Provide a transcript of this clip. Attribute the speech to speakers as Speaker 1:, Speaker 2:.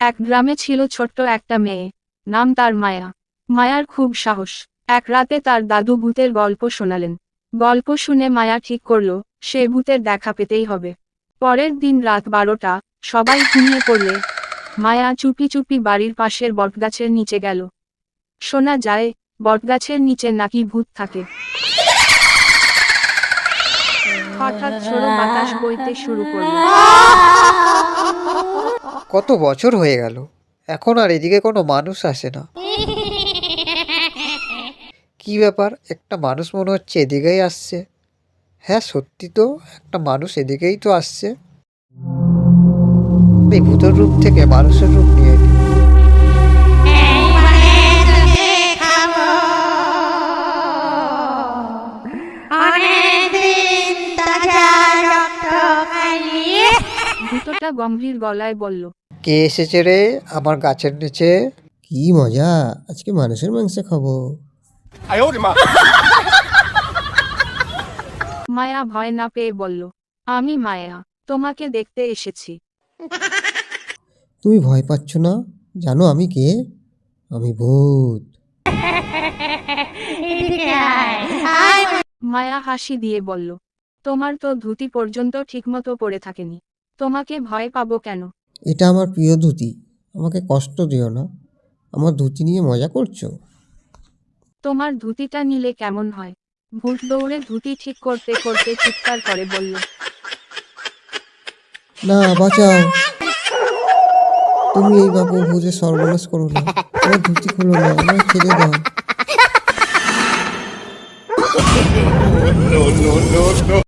Speaker 1: এক গ্রামে ছিল ছোট্ট একটা মেয়ে। নাম তার মায়া। মায়ার খুব সাহস। এক রাতে তার দাদু ভূতের গল্প শোনালেন। গল্প শুনে মায়া ঠিক করল, সে ভূতের দেখা পেতেই হবে। পরের দিন রাত বারোটা, সবাই ঘুমিয়ে পড়লে, মায়া চুপি চুপি বাড়ির পাশের বটগাছের নিচে গেল। শোনা যায়, বটগাছের নিচে নাকি ভূত থাকে। হঠাৎ ছোড়ো বাতাস বইতে শুরু করল।
Speaker 2: কত বছর হয়ে গেল, এখন আর এদিকে কোনো মানুষ আসে না। কি ব্যাপার, একটা মানুষ মনে হচ্ছে এদিকেই আসছে। হ্যাঁ সত্যি তো, একটা মানুষ এদিকেই তো আসছে। এই ভূতের রূপ থেকে মানুষের রূপ নিয়ে
Speaker 1: গম্ভীর গলায় বলল
Speaker 2: কে এসেছে রে আমার গাছের নিচে?
Speaker 3: কি মজা আজকে মানুষের মাংস খাব।
Speaker 1: মায়া ভয় না পেয়ে বলল আমি মায়া তোমাকে দেখতে এসেছি।
Speaker 3: তুমি ভয় পাচ্ছ না? জানো আমি কে? আমি ভূত।
Speaker 1: মায়া হাসি দিয়ে বলল তোমার তো ধুতি পর্যন্ত ঠিকমতো পড়ে থাকেনি। তোমাকে ভয় পাবো কেন?
Speaker 3: এটা আমার প্রিয় ধুতি। আমাকে কষ্ট দিও না। আমার ধুতি নিয়ে মজা করছ?
Speaker 1: তোমার ধুতিটা নিলে কেমন হয়? ভূত দৌড়ে ধুতি ঠিক করতে করতে চিৎকার করে বলল
Speaker 3: না বাঁচাও। তুমি এই বাবু ভূতের সর্বনাশ করো না। আমার ধুতি খুলো না আমার ছেড়ে দাও।